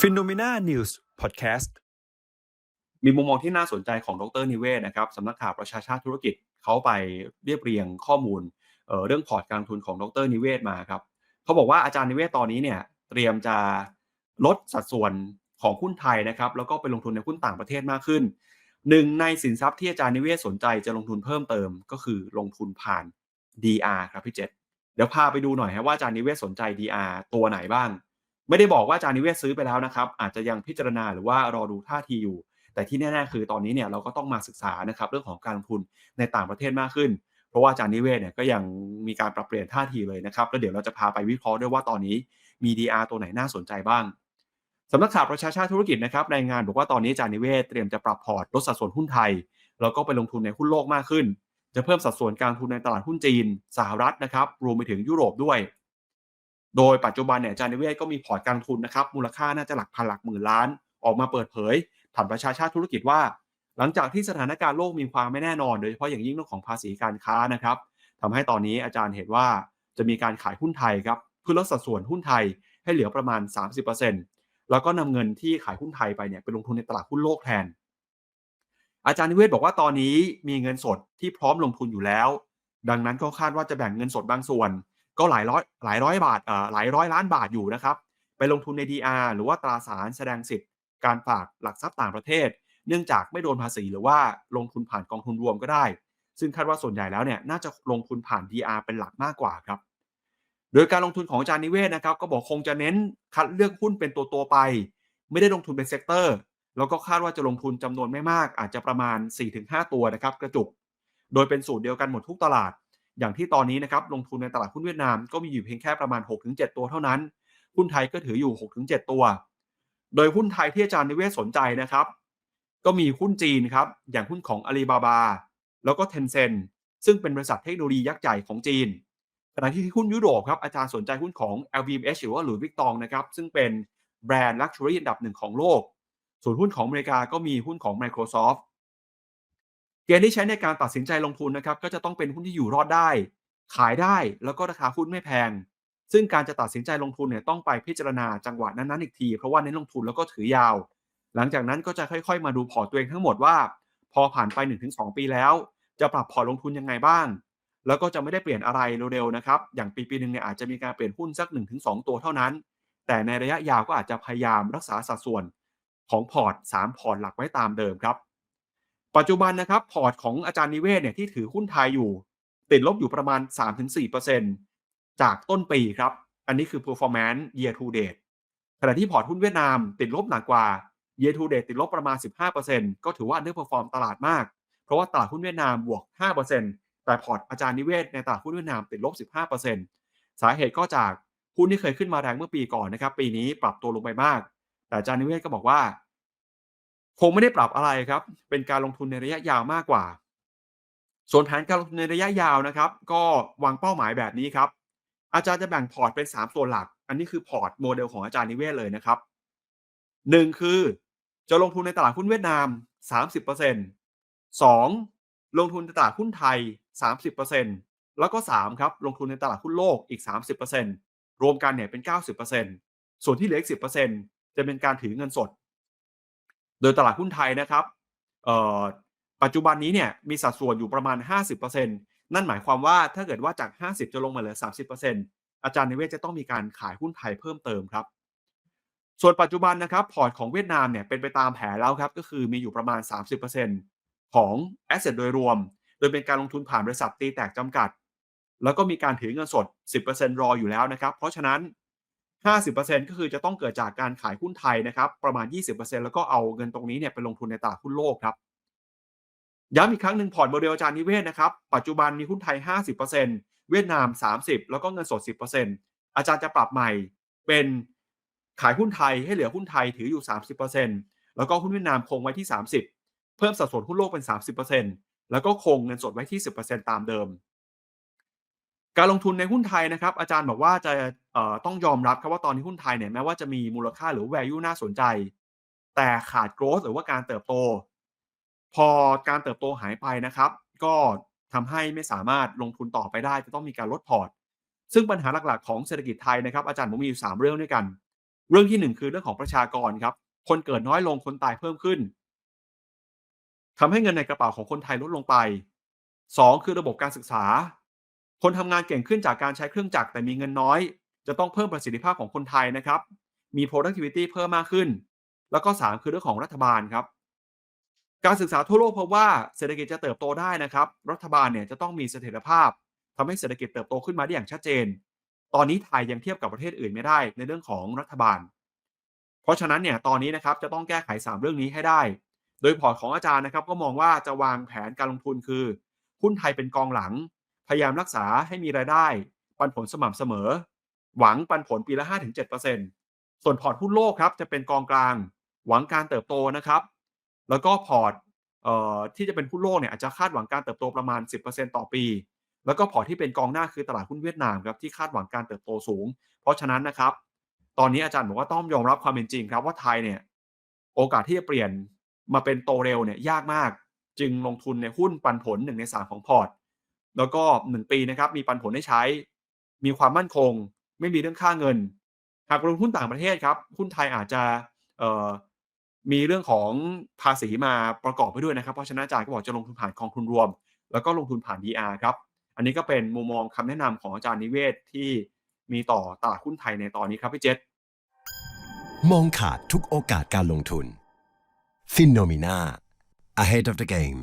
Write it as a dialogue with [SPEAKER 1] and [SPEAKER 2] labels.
[SPEAKER 1] p h e n o m e n a News Podcast
[SPEAKER 2] มีมุมมองที่น่าสนใจของดรนิเวศนะครับสำนักข่าวประชาชาติธุรกิจเขาไปเรียบเรียงข้อมูลเเรื่องพอร์ตการทุนของดรนิเวศมาครับเขาบอกว่าอาจารย์นิเวศตอนนี้เนี่ยเตรียมจะลดสัดส่วนของหุ้นไทยนะครับแล้วก็ไปลงทุนในหุ้นต่างประเทศมากขึ้นหนึ่งในสินทรัพย์ที่อาจารย์นิเวศสนใจจะลงทุนเพิ่มเติมก็คือลงทุนผ่าน DR ครับพี่เจษเดี๋ยวพาไปดูหน่อยฮะว่าอาจารย์นิเวศสนใจ DR ตัวไหนบ้าง ไม่ได้บอกว่าจานิเวศซื้อไปแล้วนะครับ อาจจะยังพิจารณาหรือว่ารอดูท่าทีอยู่ แต่ที่แน่ๆคือตอนนี้เนี่ยเราก็ต้องมาศึกษานะครับเรื่องของการลงทุนในต่างประเทศมากขึ้น เพราะว่าจานิเวศเนี่ยก็ยังมีการปรับเปลี่ยนท่าทีเลยนะครับแล้วเดี๋ยวเราจะพาไปวิเคราะห์ด้วยว่าตอนนี้มี DR ตัวไหนน่าสนใจบ้างสำนักข่าวประชาชาติธุรกิจนะครับรายงานบอกว่าตอนนี้จานิเวศเตรียมจะปรับพอร์ตลดสัดส่วนหุ้นไทย แล้วก็ไปลงทุนในหุ้นโลกมากขึ้น จะเพิ่มสัดส่วนการลงทุนในตลาดหุ้นจีน สหรัฐนะครับรวมไปถึงยุโรปด้วย โดยปัจจุบันเนี่ยจานิเวศก็มีพอร์ตการทุนนะครับมูลค่าน่าจะหลักพันหลักหมื่นล้าน ออกมาเปิดเผยผ่านประชาชาติธุรกิจว่า หลังจากที่สถานการณ์โลกมีความไม่แน่นอน โดยเฉพาะอย่างยิ่งเรื่องของภาษีการค้านะครับทำให้ตอนนี้อาจารย์เห็นว่าจะมีการขายหุ้นไทยครับเพื่อลดสัดส่วนหุ้นไทยให้เหลือประมาณ 30%แล้วก็นำเงินที่ขายหุ้นไทยไปเนี่ยไปลงทุนในตลาดหุ้นโลกแทน อาจารย์นิเวศบอกว่าตอนนี้มีเงินสดที่พร้อมลงทุนอยู่แล้ว ดังนั้นก็คาดว่าจะแบ่งเงินสดบางส่วน ก็หลายร้อยหลายร้อยบาทเอ่อหลายร้อยล้านบาทอยู่นะครับไปลงทุนใน DR หรือว่าตราสารแสดงสิทธิ์การฝากหลักทรัพย์ต่างประเทศ เนื่องจากไม่โดนภาษีหรือว่าลงทุนผ่านกองทุนรวมก็ได้ ซึ่งคาดว่าส่วนใหญ่แล้วเนี่ยน่าจะลงทุนผ่าน DR เป็นหลักมากกว่าครับ โดยการลงทุนของอาจารย์นิเวศนะครับ ก็บอกคงจะเน้นคัดเลือกหุ้นเป็นตัวตัวไป ไม่ได้ลงทุนเป็นเซกเตอร์แล้วก็คาดว่าจะลงทุนจำนวนไม่มากอาจจะประมาณ 4-5 ตัวนะครับกระจุก โดยเป็นสูตรเดียวกันหมดทุกตลาด อย่างที่ตอนนี้นะครับลงทุนในตลาดหุ้นเวียดนามก็มีอยู่เพียงแค่ประมาณ 6-7 ตัวเท่านั้น หุ้นไทยก็ถืออยู่ 6-7 ตัว โดยหุ้นไทยที่อาจารย์นิเวศสนใจนะครับ ก็มีหุ้นจีนครับอย่างหุ้นของอาลีบาบาแล้วก็เทนเซ็นซึ่งเป็นบริษัทเทคโนโลยียักษ์ใหญ่ของจีนขณะที่หุ้นยุโรปครับอาจารย์สนใจหุ้นของ LVMH หรือว่าหลุยส์วิกตองนะครับซึ่งเป็นแบรนด์ลักชัวรี่อันดับหนึ่งของโลก ส่วนหุ้นของอเมริกาก็มีหุ้นของ Microsoft เกณฑ์ที่ใช้ในการตัดสินใจลงทุนนะครับก็จะต้องเป็นหุ้นที่อยู่รอดได้ ขายได้แล้วก็ราคาหุ้นไม่แพง ซึ่งการจะตัดสินใจลงทุนเนี่ยต้องไปพิจารณาจังหวะนั้นๆอีกที เพราะว่าเน้นลงทุนแล้วก็ถือยาว หลังจากนั้นก็จะค่อย ๆ มาดูพอร์ตตัวเองทั้งหมดว่า พอผ่านไป 1-2 ปีแล้ว จะปรับพอร์ตลงทุนยังไงบ้าง แล้วก็จะไม่ได้เปลี่ยนอะไรเร็วๆนะครับอย่างปีปีหนึ่งเนี่ยอาจจะมีการเปลี่ยนหุ้นสัก 1-2 ตัวเท่านั้น แต่ในระยะยาวก็อาจจะพยายามรักษาสัดส่วนของพอร์ต 3 พอร์ตหลักไว้ตามเดิมครับ ปัจจุบันนะครับพอร์ตของอาจารย์นิเวศเนี่ยที่ถือหุ้นไทยอยู่ ติดลบอยู่ประมาณ 3-4%จากต้นปีครับ อันนี้คือ performance year to date ขณะที่พอร์ตหุ้นเวียดนามติดลบหนักกว่า year to date ติดลบประมาณ 15%ก็ถือว่า underperform ตลาดมาก เพราะว่าตลาดหุ้นเวียดนามบวก 5%แต่พอร์ตอาจารย์นิเวศในตลาดหุ้นเวียดนามติดลบ 15%สาเหตุก็จากหุ้นที่เคยขึ้นมาแรงเมื่อปีก่อนนะครับปีนี้ปรับตัวลงไปมาก แต่อาจารย์นิเวศก็บอกว่า คงไม่ได้ปรับอะไรครับ เป็นการลงทุนในระยะยาวมากกว่า ส่วนแผนการลงทุนในระยะยาวนะครับ ก็วางเป้าหมายแบบนี้ครับ อาจารย์จะแบ่งพอร์ตเป็น 3 ส่วนหลัก อันนี้คือพอร์ตโมเดลของอาจารย์นิเวศเลยนะครับ 1 คือจะลงทุนในตลาดหุ้นเวียดนาม 30% 2. ลงทุนในตลาดหุ้นไทย 30%แล้วก็ 3 ครับ ลงทุนในตลาดหุ้นโลกอีก 30%รวมกันเนี่ยเป็น 90%ส่วนที่เหลืออีก 10%จะเป็นการถือเงินสด โดยตลาดหุ้นไทยนะครับปัจจุบันนี้เนี่ยมีสัดส่วนอยู่ประมาณ 50%นั่นหมายความว่าถ้าเกิดว่าจาก 50 จะลงมาเหลือ 30%อาจารย์นิเวศจะต้องมีการขายหุ้นไทยเพิ่มเติมครับ ส่วนปัจจุบันนะครับพอร์ตของเวียดนามเนี่ยเป็นไปตามแผนแล้วครับ ก็คือมีอยู่ประมาณ 30%ของ Asset โดยรวม โดยเป็นการลงทุนผ่านบริษัทตีแตกจำกัด แล้วก็มีการถือเงินสด 10%รออยู่แล้วนะครับ เพราะฉะนั้น 50%ก็คือจะต้องเกิดจากการขายหุ้นไทยนะครับ ประมาณ 20%แล้วก็เอาเงินตรงนี้เนี่ยไปลงทุนในตลาดหุ้นโลกครับ ย้ำอีกครั้งหนึ่งพอร์ตโมเดลอาจารย์นิเวศนะครับ ปัจจุบันมีหุ้นไทย 50%เวียดนาม 30 แล้วก็เงินสด 10%อาจารย์จะปรับใหม่เป็นขายหุ้นไทยให้เหลือหุ้นไทยถืออยู่ 30%แล้วก็หุ้นเวียดนามคงไว้ที่ 30 เพิ่มสัดส่วนหุ้นโลกเป็น 30%แล้วก็คงเงินสดไว้ที่ 10%ตามเดิม การลงทุนในหุ้นไทยนะครับ อาจารย์บอกว่าจะต้องยอมรับครับว่าตอนนี้หุ้นไทยเนี่ยแม้ว่าจะมีมูลค่าหรือ value น่าสนใจ แต่ขาด growth หรือว่าการเติบโต พอการเติบโตหายไปนะครับ ก็ทำให้ไม่สามารถลงทุนต่อไปได้จะต้องมีการลดพอร์ต ซึ่งปัญหาหลักๆของเศรษฐกิจไทยนะครับ อาจารย์ผมมีอยู่ 3 เรื่องด้วยกัน เรื่องที่หนึ่งคือเรื่องของประชากรครับ คนเกิดน้อยลงคนตายเพิ่มขึ้นทำให้เงินในกระเป๋าของคนไทยลดลงไปสองคือระบบการศึกษา คนทำงานเก่งขึ้นจากการใช้เครื่องจักรแต่มีเงินน้อย จะต้องเพิ่มประสิทธิภาพของคนไทยนะครับ มี productivity เพิ่มมากขึ้น แล้วก็ 3 คือเรื่องของรัฐบาลครับ การศึกษาทั่วโลกพบว่าเศรษฐกิจจะเติบโตได้นะครับ รัฐบาลเนี่ยจะต้องมีเสถียรภาพทำให้เศรษฐกิจเติบโตขึ้นมาได้อย่างชัดเจน ตอนนี้ไทยยังเทียบกับประเทศอื่นไม่ได้ในเรื่องของรัฐบาล เพราะฉะนั้นเนี่ยตอนนี้นะครับจะต้องแก้ไข 3 เรื่องนี้ให้ได้ โดยพอร์ตของอาจารย์นะครับก็มองว่าจะวางแผนการลงทุนคือหุ้นไทยเป็นกองหลัง พยายามรักษาให้มีรายได้ ปันผลสม่ำเสมอ หวังปันผลปีละ 5-7%ส่วนพอร์ตหุ้นโลกครับจะเป็นกองกลาง หวังการเติบโตนะครับ แล้วก็พอร์ตที่จะเป็นหุ้นโลกเนี่ยอาจจะคาดหวังการเติบโตประมาณ 10%ต่อปี แล้วก็พอร์ตที่เป็นกองหน้าคือตลาดหุ้นเวียดนามครับที่คาดหวังการเติบโตสูง เพราะฉะนั้นนะครับ ตอนนี้อาจารย์บอกว่าต้องยอมรับความเป็นจริงครับว่าไทยเนี่ยโอกาสที่จะเปลี่ยนมาเป็นโตเร็วเนี่ยยากมาก จึงลงทุนในหุ้นปันผล1ใน3ของพอร์ต แล้วก็ 1 ปีนะครับมีปันผลให้ใช้ มีความมั่นคง ไม่มีเรื่องค่าเงิน หากลงหุ้นต่างประเทศครับหุ้นไทยอาจจะมีเรื่องของภาษีมาประกอบไปด้วยนะครับ เพราะฉะนั้นอาจารย์ก็บอกจะลงทุนผ่านกองทุนรวม แล้วก็ลงทุนผ่าน DR ครับ อันนี้ก็เป็นมุมมองคำแนะนำของอาจารย์นิเวศที่มีต่อตลาดหุ้นไทยในตอนนี้ครับพี่เจษ
[SPEAKER 3] มองขาดทุกโอกาสการลงทุน f i n o m e n a Ahead of the Game